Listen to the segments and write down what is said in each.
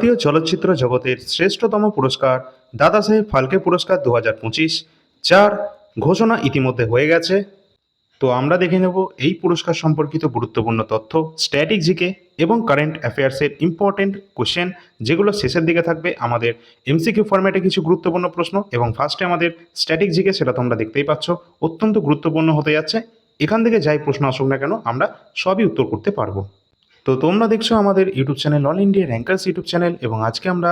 ভারতীয় চলচ্চিত্র জগতের শ্রেষ্ঠতম পুরস্কার দাদা সাহেব ফালকে পুরস্কার দু হাজার পঁচিশ, যার ঘোষণা ইতিমধ্যে হয়ে গেছে। তো আমরা দেখে নেব এই পুরস্কার সম্পর্কিত গুরুত্বপূর্ণ তথ্য স্ট্যাটিক জিকে এবং কারেন্ট অ্যাফেয়ার্সের ইম্পর্টেন্ট কোশ্চেন যেগুলো শেষের দিকে থাকবে আমাদের এমসিকিউ ফরম্যাটে কিছু গুরুত্বপূর্ণ প্রশ্ন এবং ফার্স্টে আমাদের স্ট্যাটিক জিকে সেটা তোমরা দেখতেই পাচ্ছ, অত্যন্ত গুরুত্বপূর্ণ হতে যাচ্ছে। এখান থেকে যাই প্রশ্ন আসুক না কেন, আমরা সবই উত্তর করতে পারব। তো তোমরা দেখছ আমাদের YouTube channel All India Rankers YouTube channel এবং আজকে আমরা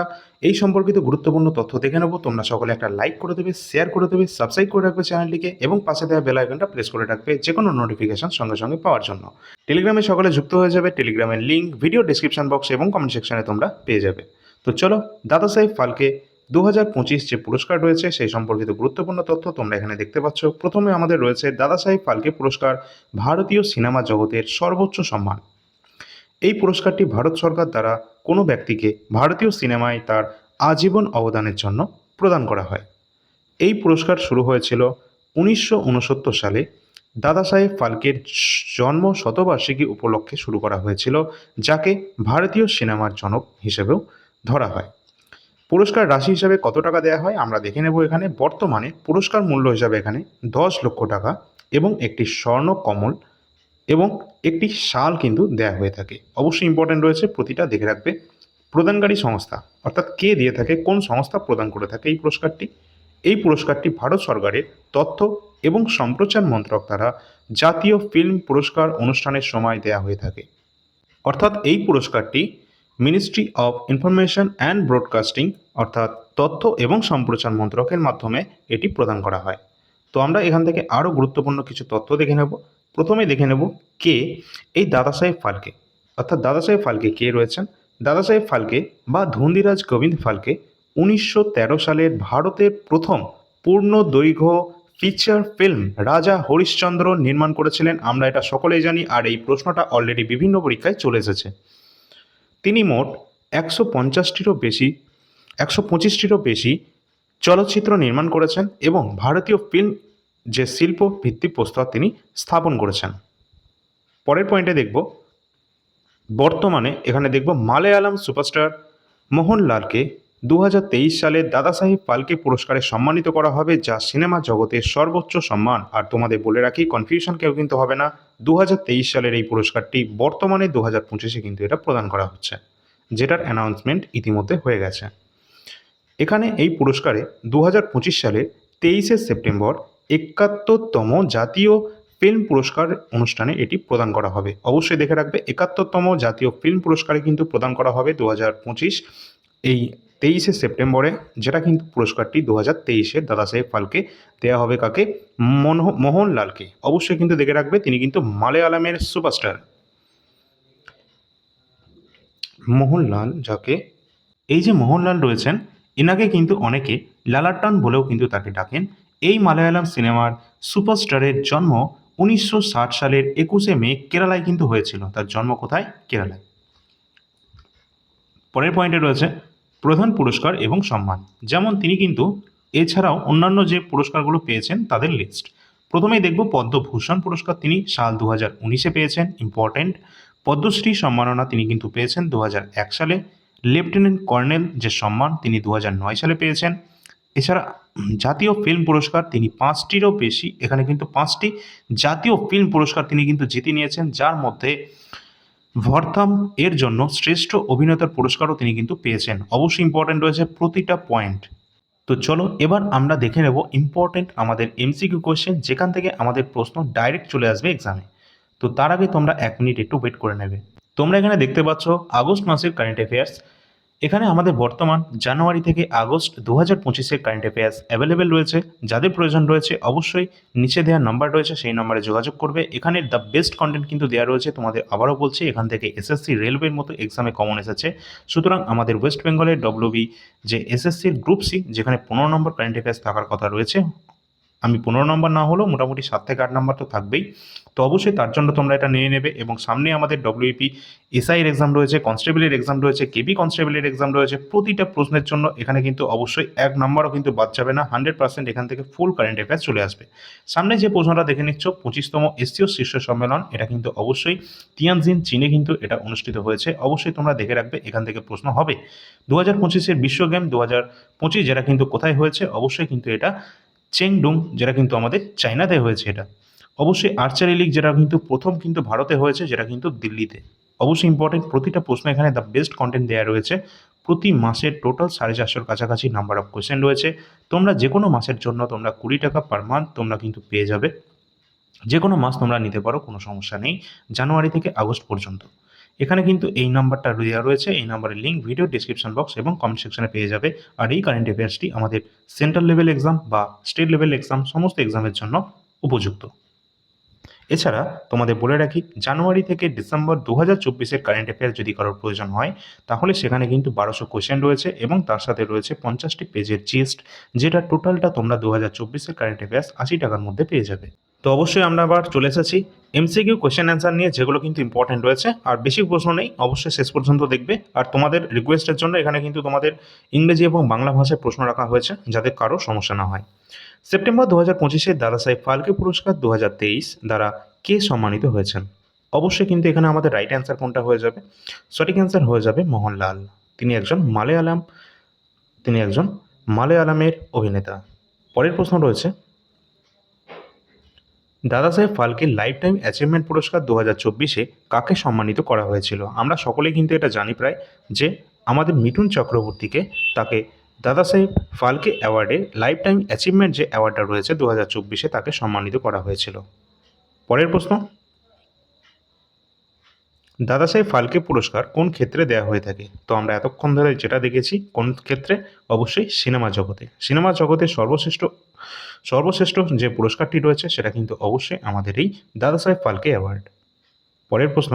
এই সম্পর্কিত গুরুত্বপূর্ণ তথ্য দেখে নেব। তোমরা সকলে একটা লাইক করে দেবে শেয়ার করে দেবে সাবস্ক্রাইব করে রাখবে চ্যানেলটিকে এবং পাশে দেওয়া বেল আইকনটা প্রেস করে রাখবে যে কোনো নোটিফিকেশন সঙ্গে সঙ্গে পাওয়ার জন্য। টেলিগ্রামে সকলে যুক্ত হয়ে যাবে টেলিগ্রামের লিঙ্ক ভিডিও ডিসক্রিপশন বক্স এবং কমেন্ট সেকশনে তোমরা পেয়ে যাবে। তো চলো, দাদা সাহেব ফালকে দু হাজার পঁচিশ যে পুরস্কার রয়েছে সেই সম্পর্কিত গুরুত্বপূর্ণ তথ্য তোমরা এখানে দেখতে পাচ্ছ। প্রথমে আমাদের রয়েছে দাদা সাহেব ফালকে পুরস্কার, ভারতীয় সিনেমা জগতের সর্বোচ্চ সম্মান। এই পুরস্কারটি ভারত সরকার দ্বারা কোনো ব্যক্তিকে ভারতীয় সিনেমায় তার আজীবন অবদানের জন্য প্রদান করা হয়। এই পুরস্কার শুরু হয়েছিল উনিশশো উনসত্তর সালে। দাদা সাহেব ফালকের জন্ম শতবার্ষিকী উপলক্ষে শুরু করা হয়েছিল, যাকে ভারতীয় সিনেমার জনক হিসেবেও ধরা হয়। পুরস্কার রাশি হিসাবে কত টাকা দেওয়া হয় আমরা দেখে নেব এখানে। বর্তমানে পুরস্কার মূল্য হিসাবে এখানে দশ লক্ষ টাকা এবং একটি স্বর্ণ কমল এবং একটি শাল কিন্তু দেয়া হয়ে থাকে। অবশ্যই ইম্পর্টেন্ট রয়েছে, প্রতিটা দেখে রাখবে। প্রদানকারী সংস্থা, অর্থাৎ কে দিয়ে থাকে, কোন সংস্থা প্রদান করে থাকে এই পুরস্কারটি? এই পুরস্কারটি ভারত সরকারের তথ্য এবং সম্প্রচার মন্ত্রক দ্বারা জাতীয় ফিল্ম পুরস্কার অনুষ্ঠানের সময় দেয়া হয়ে থাকে। অর্থাৎ এই পুরস্কারটি ministry of information and broadcasting অর্থাৎ তথ্য এবং সম্প্রচার মন্ত্রকের মাধ্যমে এটি প্রদান করা হয়। তো আমরা এখান থেকে আরও গুরুত্বপূর্ণ কিছু তথ্য দেখে নেব। প্রথমে দেখে নেব কে এই দাদা সাহেব ফালকে। অর্থাৎ দাদা সাহেব ফালকে কে রয়েছেন? দাদা সাহেব ফালকে বা ধন্দিরাজ গোবিন্দ ফালকে উনিশশো তেরো সালের ভারতের প্রথম পূর্ণ দৈর্ঘ্য ফিচার ফিল্ম রাজা হরিশ্চন্দ্র নির্মাণ করেছিলেন। আমরা এটা সকলেই জানি আর এই প্রশ্নটা অলরেডি বিভিন্ন পরীক্ষায় চলে এসেছে। তিনি মোট একশো পঞ্চাশটিরও বেশি, একশো পঁচিশটিরও বেশি চলচ্চিত্র নির্মাণ করেছেন এবং ভারতীয় ফিল্ম যে শিল্প ভিত্তিক প্রস্তর তিনি স্থাপন করেছেন। পরের পয়েন্টে দেখব, বর্তমানে এখানে দেখব মালায়ালাম সুপারস্টার মোহনলালকে দু হাজার তেইশ সালে দাদা সাহেব ফালকে পুরস্কারে সম্মানিত করা হবে, যা সিনেমা জগতের সর্বোচ্চ সম্মান। আর তোমাদের বলে রাখি কনফিউশন কেউ কিন্তু হবে না দু হাজার তেইশ সালের এই পুরস্কারটি বর্তমানে দু হাজার পঁচিশে কিন্তু এটা প্রদান করা হচ্ছে, যেটার অ্যানাউন্সমেন্ট ইতিমধ্যে হয়ে গেছে। এখানে এই পুরস্কারে দু সালে তেইশে সেপ্টেম্বর একাত্তরতম জাতীয় ফিল্ম পুরস্কার অনুষ্ঠানে এটি প্রদান করা হবে। অবশ্যই দেখে রাখবে, একাত্তরতম জাতীয় ফিল্ম পুরস্কারে কিন্তু প্রদান করা হবে দু হাজার পঁচিশ এই তেইশে সেপ্টেম্বরে, যেটা কিন্তু পুরস্কারটি দু হাজার তেইশে দাদা সাহেব ফালকে দেওয়া হবে কাকে? মোহনলালকে অবশ্যই কিন্তু দেখে রাখবে, তিনি কিন্তু মালয়ালামের সুপারস্টার। মোহনলাল যাকে, এই যে মোহনলাল রয়েছেন, এনাকে কিন্তু অনেকে লালাটান বলেও কিন্তু তাকে ডাকেন। এই মালায়ালাম সিনেমার সুপারস্টারের জন্ম উনিশশো ষাট সালের একুশে মে কেরালায় কিন্তু হয়েছিল। তার জন্ম কোথায়? কেরালায়। পরের পয়েন্টে রয়েছে, প্রধান পুরস্কার এবং সম্মান। যেমন তিনি কিন্তু এছাড়াও অন্যান্য যে পুরস্কারগুলো পেয়েছেন তাদের লিস্ট প্রথমেই দেখব পদ্মভূষণ পুরস্কার তিনি সাল দু হাজার উনিশে পেয়েছেন ইম্পর্টেন্ট পদ্মশ্রী সম্মাননা তিনি কিন্তু পেয়েছেন দু এক সালে। লেফটেন্যান্ট কর্নেল যে সম্মান তিনি দু নয় সালে পেয়েছেন। এছাড়া জাতীয় ফিল্ম পুরস্কার তিনি পাঁচটিরও বেশি, এখানে কিন্তু পাঁচটি জাতীয় ফিল্ম পুরস্কার তিনি কিন্তু জিতে নিয়েছেন, যার মধ্যে ভরথাম এর জন্য শ্রেষ্ঠ অভিনেতার পুরস্কারও তিনি কিন্তু পেয়েছেন। অবশ্যই ইম্পর্টেন্ট রয়েছে প্রতিটা পয়েন্ট তো চলো এবার আমরা দেখে নেব ইম্পর্টেন্ট আমাদের এমসিকিউ কোয়েশ্চেন যেখান থেকে আমাদের প্রশ্ন ডাইরেক্ট চলে আসবে এক্সামে তো তার আগে তোমরা এক মিনিট একটু ওয়েট করে নেবে। তোমরা এখানে দেখতে পাচ্ছ আগস্ট মাসের কারেন্ট অ্যাফেয়ার্স এখানে আমাদের বর্তমান জানুয়ারি থেকে আগস্ট দু হাজার পঁচিশের কারেন্ট অ্যাফেয়ার্স অ্যাভেলেবেল রয়েছে। যাদের প্রয়োজন রয়েছে অবশ্যই নিচে দেওয়া নাম্বার রয়েছে, সেই নাম্বারে যোগাযোগ করবে। এখানে দ্য বেস্ট কন্টেন্ট কিন্তু দেওয়া রয়েছে, তোমাদের আবারও বলছি, এখান থেকে এসএসসি রেলওয়ের মতো এক্সামে কমন এসেছে। সুতরাং আমাদের ওয়েস্ট বেঙ্গলের ডব্লিউবি যে এসএসসির গ্রুপ সি যেখানে পনেরো নম্বর কারেন্ট অ্যাফেয়ার্স থাকার কথা রয়েছে আমি পনেরো নম্বর না হলেও মোটামুটি সাত থেকে আট নম্বর তো থাকবেই। তো অবশ্যই তার জন্য তোমরা এটা নিয়ে নেবে এবং সামনে আমাদের ডব্লিউপি এসআইয়ের এক্সাম রয়েছে কনস্টেবলের এক্সাম রয়েছে কেবি কনস্টেবলের এক্সাম রয়েছে, প্রতিটা প্রশ্নের জন্য এখানে কিন্তু অবশ্যই এক নম্বরও কিন্তু বাদ যাবে না হান্ড্রেড পার্সেন্ট এখান থেকে ফুল কারেন্ট অ্যাফেয়ার্স চলে আসবে। সামনে যে প্রশ্নটা দেখে নিচ্ছ, পঁচিশতম এসসিও শীর্ষ সম্মেলন, এটা কিন্তু অবশ্যই তিয়ানজিন চীনে কিন্তু এটা অনুষ্ঠিত হয়েছে। অবশ্যই তোমরা দেখে রাখবে এখান থেকে প্রশ্ন হবে। দু হাজার পঁচিশের বিশ্ব গেম, দু হাজার পঁচিশ যেটা কিন্তু কোথায় হয়েছে, অবশ্যই কিন্তু এটা চেংডুং, যেটা কিন্তু আমাদের চায়নাতে হয়েছে এটা। অবশ্যই আর্চারি লিগ, যেটা কিন্তু প্রথম কিন্তু ভারতে হয়েছে, যেটা কিন্তু দিল্লিতে। অবশ্যই ইম্পর্টেন্ট প্রতিটা প্রশ্ন এখানে দ্য বেস্ট কন্টেন্ট দেওয়া রয়েছে। প্রতি মাসের টোটাল সাড়ে চারশোর কাছাকাছি নাম্বার অফ কোয়েশ্চেন রয়েছে। তোমরা যে কোনো মাসের জন্য তোমরা কুড়ি টাকা পার মান্থ তোমরা কিন্তু পেয়ে যাবে। যে কোনো মাস তোমরা নিতে পারো, কোনো সমস্যা নেই। জানুয়ারি থেকে আগস্ট পর্যন্ত। এখানে কিন্তু এই নাম্বারটা দেওয়া রয়েছে। এই নাম্বারের লিঙ্ক ভিডিও ডিসক্রিপশন বক্স এবং কমেন্ট সেকশনে পেয়ে যাবে। আর এই কারেন্ট অ্যাফেয়ার্সটি আমাদের সেন্ট্রাল লেভেল এক্সাম বা স্টেট লেভেল এক্সাম সমস্ত এক্সামের জন্য উপযুক্ত। এছাড়া তোমাদের বলে রাখি, জানুয়ারি থেকে ডিসেম্বর দু হাজার চব্বিশের কারেন্ট অ্যাফেয়ার যদি কারোর প্রয়োজন হয়, তাহলে সেখানে কিন্তু বারোশো কোয়েশ্চেন রয়েছে এবং তার সাথে রয়েছে পঞ্চাশটি পেজের জিস্ট যেটা টোটালটা তোমরা দু হাজার চব্বিশের কারেন্ট অ্যাফেয়ার্স আশি টাকার মধ্যে পেয়ে যাবে। তো অবশ্যই আমরা আবার চলে এসেছি এমসিকিউ কোয়েশ্চেন অ্যান্সার নিয়ে, যেগুলো কিন্তু ইম্পর্টেন্ট রয়েছে। আর বেশি প্রশ্ন নেই, অবশ্যই শেষ পর্যন্ত দেখবে। আর তোমাদের রিকোয়েস্টের জন্য এখানে কিন্তু তোমাদের ইংরেজি এবং বাংলা ভাষায় প্রশ্ন রাখা হয়েছে, যাতে কারও সমস্যা না হয়। সেপ্টেম্বর দু হাজার পঁচিশে দাদা সাহেব ফালকে পুরস্কার দু হাজার তেইশ দ্বারা কে সম্মানিত হয়েছেন? অবশ্যই কিন্তু এখানে আমাদের রাইট অ্যান্সার কোনটা হয়ে যাবে? সঠিক অ্যান্সার হয়ে যাবে মোহনলাল। তিনি একজন মালয়ালাম, তিনি একজন মালয়ালামের অভিনেতা। পরের প্রশ্ন রয়েছে দাদা Saheb Phalke life time achievement পুরস্কার দু হাজার চব্বিশে কাকে সম্মানিত করা হয়েছিল? আমরা সকলেই কিন্তু এটা জানি প্রায় যে আমাদের মিঠুন চক্রবর্তীকে তাকে দাদা সাহেব ফালকে অ্যাওয়ার্ডে লাইফ টাইম অ্যাচিভমেন্ট যে অ্যাওয়ার্ডটা রয়েছে দু হাজার চব্বিশে তাকে সম্মানিত করা হয়েছিল। পরের প্রশ্ন দাদা সাহেব ফালকে পুরস্কার কোন ক্ষেত্রে দেওয়া হয়ে থাকে? তো আমরা এতক্ষণ ধরে যেটা দেখেছি, কোন ক্ষেত্রে? অবশ্যই সিনেমা জগতে। সিনেমা জগতে সর্বশ্রেষ্ঠ সর্বশ্রেষ্ঠ যে পুরস্কারটি রয়েছে, সেটা কিন্তু অবশ্যই আমাদের এই দাদা সাহেব ফালকে অ্যাওয়ার্ড পরের প্রশ্ন।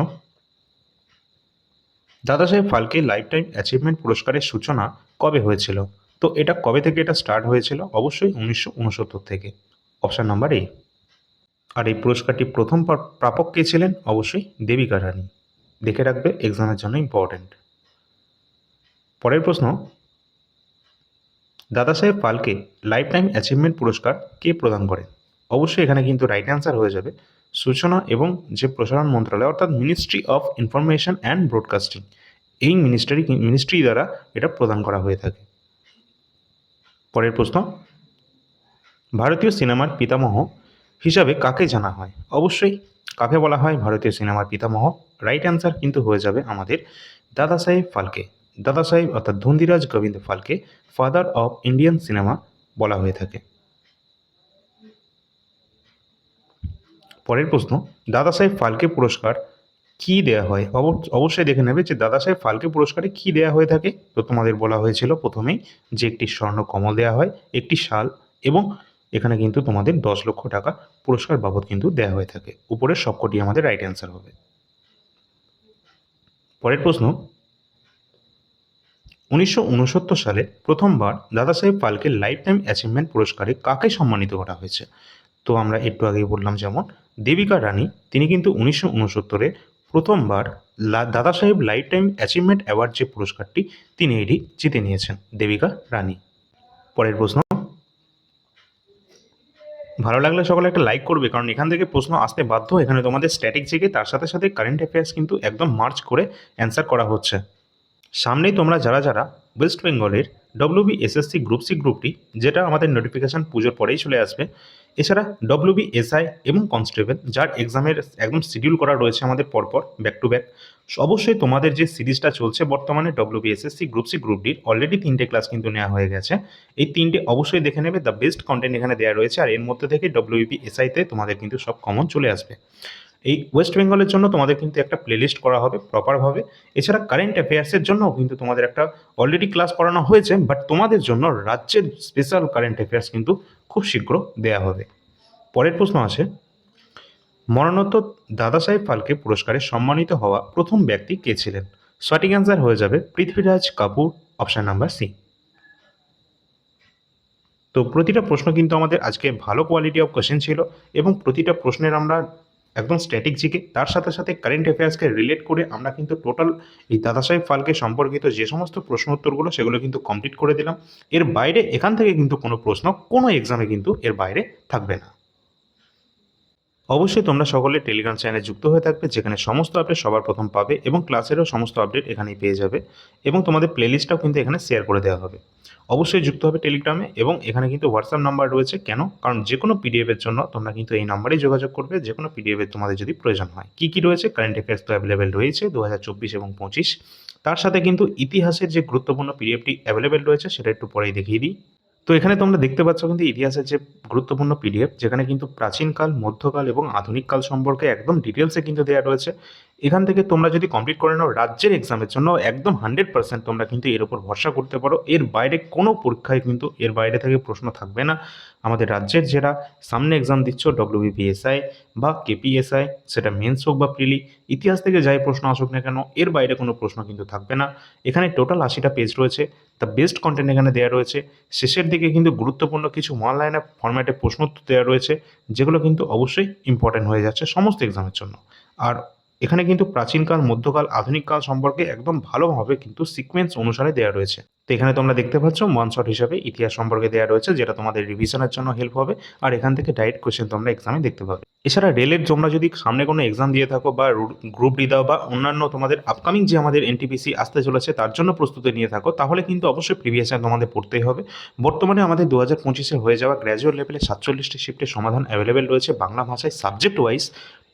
দাদা Saheb Phalke life time achievement পুরস্কারের সূচনা কবে হয়েছিল? তো এটা কবে থেকে এটা স্টার্ট হয়েছিল? অবশ্যই উনিশশো উনসত্তর থেকে। অপশান নাম্বার এ আর এই পুরস্কারটি প্রথম প্রাপক কে ছিলেন? অবশ্যই দেবিকা রানী। দেখে রাখবে এক্সামের জন্য ইম্পর্ট্যান্ট পরের প্রশ্ন, দাদা Saheb Phalke life time achievement পুরস্কার কে প্রদান করেন? অবশ্যই এখানে কিন্তু রাইট অ্যান্সার হয়ে যাবে। সূচনা এবং যে প্রসারণ মন্ত্রণালয় অর্থাৎ ministry of information and broadcasting এই মিনিস্ট্রি মিনিস্ট্রি দ্বারা এটা প্রদান করা হয়ে থাকে। পরের প্রশ্ন, ভারতীয় সিনেমার পিতামহ হিসাবে কাকে জানা হয়? অবশ্যই কাকে বলা হয়? ভারতীয় সিনেমার পিতামহ। রাইট অ্যান্সার কিন্তু হয়ে যাবে আমাদের দাদা সাহেব ফালকে। দাদা সাহেব অর্থাৎ Dhundiraj Govind Phalke father of Indian cinema বলা হয়ে থাকে। পরের প্রশ্ন দাদা সাহেব ফালকে পুরস্কার কি দেয়া হয়? অবশ্যই দেখে নেবে যে দাদা সাহেব ফালকে পুরস্কারে কি দেয়া হয়ে থাকে। তো তোমাদের বলা হয়েছিল প্রথমেই যে একটি স্বর্ণ কমল দেওয়া হয়, একটি শাল এবং এখানে কিন্তু তোমাদের দশ লক্ষ টাকা পুরস্কার বাবদ কিন্তু দেওয়া হয়ে থাকে। উপরের সবকটি আমাদের রাইট অ্যান্সার হবে। পরের প্রশ্ন, উনিশশো উনসত্তর সালে প্রথমবার দাদা Saheb Phalke life time achievement পুরস্কারে কাকে সম্মানিত করা হয়েছে? তো আমরা একটু আগেই বললাম যেমন, দেবিকা রানী, তিনি কিন্তু উনিশশো উনসত্তরে প্রথমবার লা- দাদা সাহেব লাইফ টাইম অ্যাচিভমেন্ট অ্যাওয়ার্ড যে পুরস্কারটি তিনি এটি জিতে নিয়েছেন, দেবিকা রানী। পরের প্রশ্ন ভালো লাগলে সকলে একটা লাইক করবে, কারণ এখান থেকে প্রশ্ন আসতে বাধ্য। এখানে তোমাদের স্ট্যাটিক জিকে তার সাথে সাথে কারেন্ট অ্যাফেয়ার্স কিন্তু একদম মার্চ করে অ্যান্সার করা হচ্ছে। সামনেই তোমরা যারা যারা ওয়েস্ট বেঙ্গলের ডব্লিউবি এসএসসি গ্রুপ সি গ্রুপটি যেটা আমাদের নোটিফিকেশান পুজোর পরেই চলে আসবে এছাড়া ডব্লিউবি এসআই এবং কনস্টেবল যার এক্সামের একদম শিডিউল করা রয়েছে আমাদের পরপর ব্যাক টু ব্যাক অবশ্যই তোমাদের যে সিরিজটা চলছে বর্তমানে WB SSC group C group ডির অলরেডি তিনটে ক্লাস কিন্তু নেওয়া হয়ে গেছে। এই তিনটে অবশ্যই দেখে নেবে দ্য বেস্ট কন্টেন্ট এখানে দেওয়া রয়েছে, আর এর মধ্যে থেকে ডব্লিউবি এসআইতে তোমাদের কিন্তু সব কমন চলে আসবে। এই ওয়েস্ট বেঙ্গলের জন্য তোমাদের কিন্তু একটা প্লেলিস্ট করা হবে প্রপারভাবে এছাড়া কারেন্ট অ্যাফেয়ার্সের জন্য কিন্তু তোমাদের একটা অলরেডি ক্লাস করানো হয়েছে বাট তোমাদের জন্য রাজ্যের স্পেশাল কারেন্ট অ্যাফেয়ার্স কিন্তু খুব শীঘ্র দেয়া হবে। পরের প্রশ্ন আছে মরণোত্তর দাদাসাহেব ফালকে পুরস্কারে সম্মানিত হওয়া প্রথম ব্যক্তি কে ছিলেন? সঠিক অ্যান্সার হয়ে যাবে Prithviraj Kapoor option number C তো প্রতিটা প্রশ্ন কিন্তু আমাদের আজকে ভালো কোয়ালিটি অফ কোয়েশ্চেন ছিল এবং প্রতিটা প্রশ্নের আমরা একদম স্ট্যাটিক জিকে। তার সাথে সাথে কারেন্ট অ্যাফেয়ার্সকে রিলেট করে আমরা কিন্তু টোটাল এই দাদাসাহেব ফালকে সম্পর্কিত যে সমস্ত প্রশ্ন উত্তরগুলো সেগুলো কিন্তু কমপ্লিট করে দিলাম। এর বাইরে এখান থেকে কিন্তু কোনো প্রশ্ন, কোনো এক্সামে কিন্তু এর বাইরে থাকবে না। অবশ্যই তোমরা সকলে টেলিগ্রাম চ্যানেলে যুক্ত হয়ে থাকবে, যেখানে সমস্ত আপডেট সবার প্রথম পাবে এবং ক্লাসেরও সমস্ত আপডেট এখানেই পেয়ে যাবে এবং তোমাদের প্লেলিস্টটাও কিন্তু এখানে শেয়ার করে দেওয়া হবে। অবশ্যই যুক্ত হবে টেলিগ্রামে এবং এখানে কিন্তু হোয়াটসঅ্যাপ নাম্বার রয়েছে। কেন? কারণ যে কোনো পিডিএফের জন্য তোমরা কিন্তু এই নাম্বারেই যোগাযোগ করবে যে কোনো পিডিএফের তোমাদের যদি প্রয়োজন হয়। কী কী রয়েছে? কারেন্ট অ্যাফেয়ার্স তো অ্যাভেলেবেল রয়েছে দু হাজার চব্বিশ এবং পঁচিশ। তার সাথে কিন্তু ইতিহাসের যে গুরুত্বপূর্ণ পিডিএফটি অ্যাভেলেবেল রয়েছে, সেটা একটু পরেই দেখিয়ে দিই। তো এখানে তোমরা দেখতে পাচ্ছ কিন্তু ইতিহাসের যে গুরুত্বপূর্ণ পিডিএফ যেখানে কিন্তু প্রাচীনকাল, মধ্যকাল এবং আধুনিক কাল সম্পর্কে একদম ডিটেলসে কিন্তু দেওয়া রয়েছে। এখান থেকে তোমরা যদি কমপ্লিট করে নাও, রাজ্যের এক্সামের জন্য একদম হান্ড্রেড পার্সেন্ট তোমরা কিন্তু এর উপর ভরসা করতে পারো। এর বাইরে কোনো পরীক্ষায় কিন্তু এর বাইরে থেকে প্রশ্ন থাকবে না। আমাদের রাজ্যের যারা সামনে এক্সাম দিচ্ছ ডব্লিউবিপিএসআই বা কেপিএসআই সেটা মেন্স হোক বা প্রিলি ইতিহাস থেকে যাই প্রশ্ন আসুক না কেন, এর বাইরে কোনো প্রশ্ন কিন্তু থাকবে না। এখানে টোটাল আশিটা পেজ রয়েছে। দ্য বেস্ট কন্টেন্ট এখানে দেওয়া রয়েছে। শেষের দিকে কিন্তু গুরুত্বপূর্ণ কিছু ওয়ান লাইন আপ ফরম্যাটে প্রশ্ন দেওয়া রয়েছে, যেগুলো কিন্তু অবশ্যই ইম্পর্টেন্ট হয়ে যাচ্ছে সমস্ত এক্সামের জন্য। আর এখানে কিন্তু প্রাচীনকাল, মধ্যকাল, আধুনিক কাল সম্পর্কে একদম ভালোভাবে কিন্তু সিকোয়েন্স অনুসারে দেওয়া রয়েছে। তো এখানে তোমরা দেখতে পাচ্ছ ওয়ান শট হিসাবে ইতিহাস সম্পর্কে দেওয়া রয়েছে, যেটা তোমাদের রিভিশনের জন্য হেল্প হবে। আর এখান থেকে ডাইরেক্ট কোয়েশ্চেন তোমরা এক্সামে দেখতে পাবে। এছাড়া রেলের তোমরা যদি সামনে কোনো এক্সাম দিয়ে থাকো বা গ্রুপ ডি দাও বা অন্যান্য তোমাদের আপকামিং যে আমাদের এনটিপিসি আসতে চলেছে, তার জন্য প্রস্তুতি নিয়ে থাকো, তাহলে কিন্তু অবশ্যই প্রিভিয়াস তোমাদের পড়তেই হবে। বর্তমানে আমাদের দু হাজার পঁচিশে হয়ে যাওয়া গ্র্যাজুয়েট লেভেলে সাতচল্লিশটি শিফটের সমাধান অ্যাভেলেবেল রয়েছে বাংলা ভাষায় সাবজেক্ট ওয়াইজ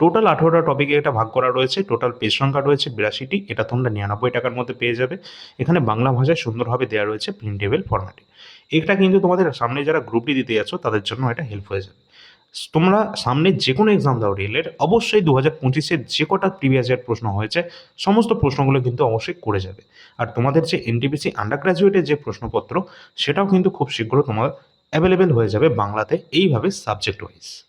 টোটাল আঠেরোটা টপিকে এটা ভাগ করা রয়েছে টোটাল পেজ সংখ্যা রয়েছে বিরাশিটি, এটা তোমরা নিরানব্বই টাকার মধ্যে পেয়ে যাবে। এখানে বাংলা ভাষায় সুন্দরভাবে দেওয়া রয়েছে প্রিন্টেবল ফরম্যাটে এটা কিন্তু তোমাদের সামনে যারা গ্রুপটি দিতে যাচ্ছ, তাদের জন্য এটা হেল্প হয়ে যাবে। তোমরা সামনে যে কোনো এক্সাম দাও রেলের অবশ্যই দু হাজার পঁচিশের যে কটা প্রিভিয়াস ইয়ার প্রশ্ন হয়েছে, সমস্ত প্রশ্নগুলো কিন্তু অবশ্যই করে যাবে। আর তোমাদের যে এনটিপিসি আন্ডার গ্র্যাজুয়েটের যে প্রশ্নপত্র, সেটাও কিন্তু খুব শীঘ্র তোমার অ্যাভেলেবেল হয়ে যাবে বাংলাতে, এইভাবে সাবজেক্ট ওয়াইজ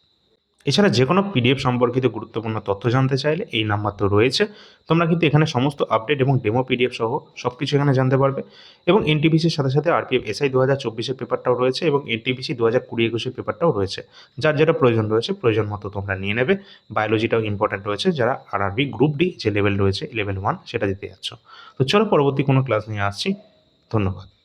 এছাড়া যে কোনো পিডিএফ সম্পর্কিত গুরুত্বপূর্ণ তথ্য জানতে চাইলে এই নাম্বার তো রয়েছে। তোমরা কিন্তু এখানে সমস্ত আপডেট এবং ডেমো পিডিএফ সহ সব কিছু এখানে জানতে পারবে। এবং এনটিপিসির সাথে সাথে আরপিএফ এসআই দু হাজার চব্বিশের পেপারটাও রয়েছে এবং এনটিপিসি দু হাজার কুড়ি একুশের পেপারটাও রয়েছে। যার যেটা প্রয়োজন রয়েছে, প্রয়োজন মতো তোমরা নিয়ে নেবে। বায়োলজিটাও ইম্পর্ট্যান্ট রয়েছে। যারা আরআরবি গ্রুপ ডি যে লেভেল রয়েছে লেভেল ওয়ান সেটা দিতে যাচ্ছ। তো চলো পরবর্তী কোনো ক্লাস নিয়ে আসছি। ধন্যবাদ।